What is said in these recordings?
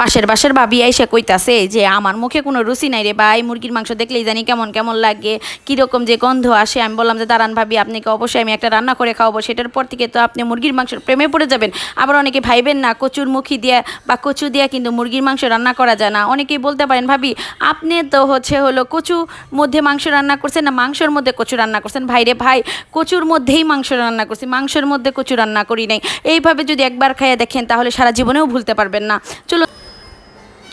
পাশের বাসের ভাবি এসে কইতাছে যে, আমার মুখে কোনো রুচি নাই রে ভাই, মুরগির মাংস দেখলেই জানি কেমন কেমন লাগে। কীরকম যে গন্ধ আসে, আমি বললাম যে, দাঁড়ান ভাবি, আপনাকে অবশ্যই আমি একটা রান্না করে খাওয়াবো। সেটার পর থেকে তো আপনি মুরগির মাংসের প্রেমে পড়ে যাবেন। আবার অনেকে ভাইবেন না, কচুর মুখি দিয়ে বা কচু দিয়ে কিন্তু মুরগির মাংস রান্না করা যায় না। অনেকেই বলতে পারেন, ভাবি, আপনি তো হচ্ছে হলো কচু মধ্যে মাংস রান্না করছেন না, মাংসের মধ্যে কচু রান্না করছেন। ভাই রে ভাই, কচুর মধ্যেই মাংস রান্না করছি, মাংসের মধ্যে কচু রান্না করি নাই। এইভাবে যদি একবার খাইয়ে দেখেন, তাহলে সারা জীবনেও ভুলতে পারবেন না। চলো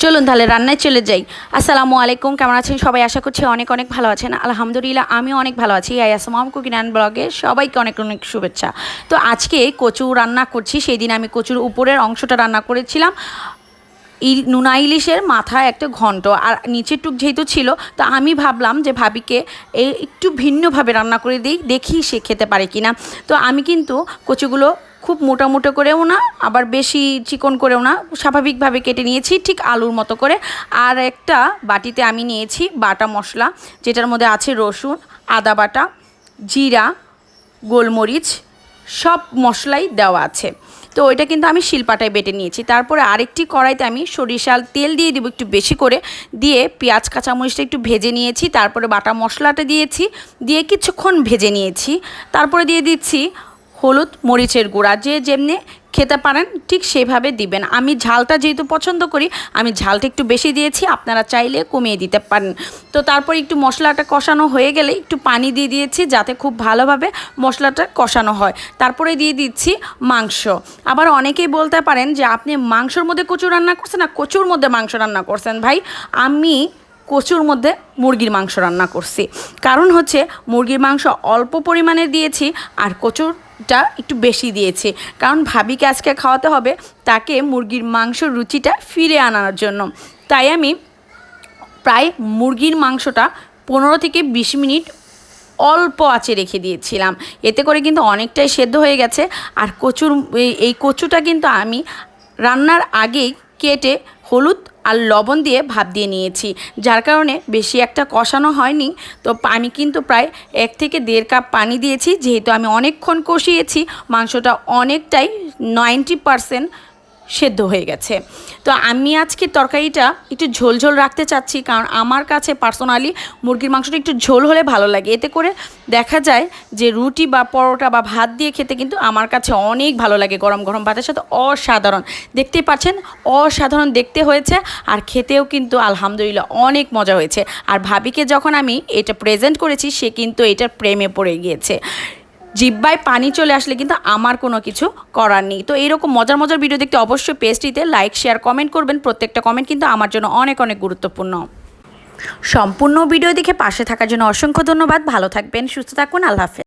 চলুন তাহলে রান্নায় চলে যাই। আসসালামু আলাইকুম, কেমন আছেন সবাই? আশা করছি অনেক অনেক ভালো আছেন। আলহামদুলিল্লাহ আমি অনেক ভালো আছি। আই আসমাম কুকিং অ্যান্ড ব্লগে সবাইকে অনেক অনেক শুভেচ্ছা। তো আজকে কচু রান্না করছি, সেই দিন আমি কচুর উপরের অংশটা রান্না করেছিলাম। নুনা ইলিশের মাথায় একটা ঘন্ট, আর নিচের টুক যেহেতু ছিল, তো আমি ভাবলাম যে ভাবিকে একটু ভিন্নভাবে রান্না করে দিই, দেখি সে খেতে পারে কি না তো আমি কিন্তু কচুগুলো খুব মোটা মোটো করেও না, আবার বেশি চিকন করেও না, স্বাভাবিকভাবে কেটে নিয়েছি, ঠিক আলুর মতো করে। আর একটা বাটিতে আমি নিয়েছি বাটা মশলা, যেটার মধ্যে আছে রসুন, আদা বাটা, জিরা, গোলমরিচ, সব মশলাই দেওয়া আছে। তো ওইটা কিন্তু আমি শিলপাটায় বেটে নিয়েছি। তারপরে আরেকটি কড়াইতে আমি সরিষার তেল দিয়ে দেবো একটু বেশি করে। দিয়ে পেঁয়াজ, কাঁচামরিচটা একটু ভেজে নিয়েছি, তারপরে বাটা মশলাটা দিয়েছি, দিয়ে কিছুক্ষণ ভেজে নিয়েছি। তারপরে দিয়ে দিচ্ছি হলুদ, মরিচের গুঁড়া, যে যেমনি খেতে পারেন ঠিক সেভাবে দিবেন। আমি ঝালটা যেহেতু পছন্দ করি, আমি ঝালটা একটু বেশি দিয়েছি, আপনারা চাইলে কমিয়ে দিতে পারেন। তো তারপর একটু মশলাটা কষানো হয়ে গেলে একটু পানি দিয়ে দিয়েছি, যাতে খুব ভালোভাবে মশলাটা কষানো হয়। তারপরে দিয়ে দিচ্ছি মাংস। আবার অনেকেই বলতে পারেন যে, আপনি মাংসর মধ্যে কচু রান্না করছেন না কচুর মধ্যে মাংস রান্না করছেন? ভাই, আমি কচুর মধ্যে মুরগির মাংস রান্না করছি। কারণ হচ্ছে, মুরগির মাংস অল্প পরিমাণে দিয়েছি, আর কচুরটা একটু বেশি দিয়েছি। কারণ ভাবিকে আজকে খাওয়াতে হবে তাকে মুরগির মাংসর রুচিটা ফিরে আনার জন্য। তাই আমি প্রায় মুরগির মাংসটা পনেরো থেকে বিশ মিনিট অল্প আঁচে রেখে দিয়েছিলাম। এতে করে কিন্তু অনেকটাই সেদ্ধ হয়ে গেছে। আর কচুর এই কচুটা কিন্তু আমি রান্নার আগেই কেটে হলুদ আর লবণ দিয়ে ভাপ দিয়ে নিয়েছি। যার কারণে বেশি একটা কষানো হয়নি। তো আমি কিন্তু প্রায় এক থেকে দেড় কাপ পানি দিয়েছি। যেহেতু আমি অনেকক্ষণ কষিয়েছি, মাংসটা অনেকটাই নাইনটি পারসেন্ট সেদ্ধ হয়ে গেছে। তো আমি আজকে তরকারিটা একটু ঝোল ঝোল রাখতে চাচ্ছি, কারণ আমার কাছে পার্সোনালি মুরগির মাংসটা একটু ঝোল হলে ভালো লাগে। এতে করে দেখা যায় যে রুটি বা পরোটা বা ভাত দিয়ে খেতে কিন্তু আমার কাছে অনেক ভালো লাগে গরম গরম ভাতের সাথে। অসাধারণ। দেখতেই পাচ্ছেন, অসাধারণ দেখতে হয়েছে আর খেতেও কিন্তু আলহামদুলিল্লাহ অনেক মজা হয়েছে। আর ভাবিকে যখন আমি এটা প্রেজেন্ট করেছি, সে কিন্তু এটার প্রেমে পড়ে গিয়েছে। জিব্বায় পানি চলে আসলে কিন্তু আমার কোনো কিছু করার নেই। তো এইরকম মজার মজার ভিডিও দেখতে অবশ্যই পেজটিতে লাইক শেয়ার কমেন্ট করবেন। প্রত্যেকটা কমেন্ট কিন্তু আমার জন্য অনেক অনেক গুরুত্বপূর্ণ। সম্পূর্ণ ভিডিও দেখে পাশে থাকার জন্য অসংখ্য ধন্যবাদ। ভালো থাকবেন, সুস্থ থাকুন। আল্লাহ হাফেজ।